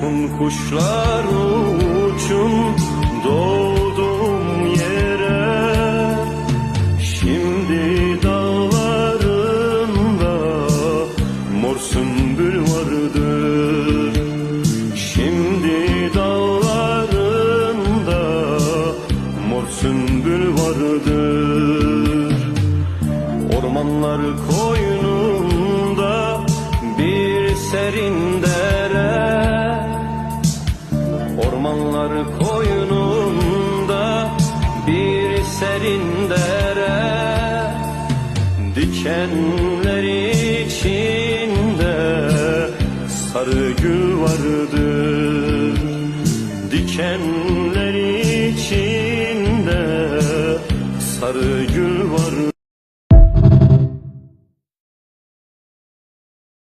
Uçun kuşlar uçun doğdum yere. Şimdi dağlarında mor sümbül vardır. Şimdi dağlarında mor sümbül vardır. Ormanlar koynunda Ormanlar koynunda bir serin dere. Dikenler içinde sarı gül vardır Dikenler içinde sarı gül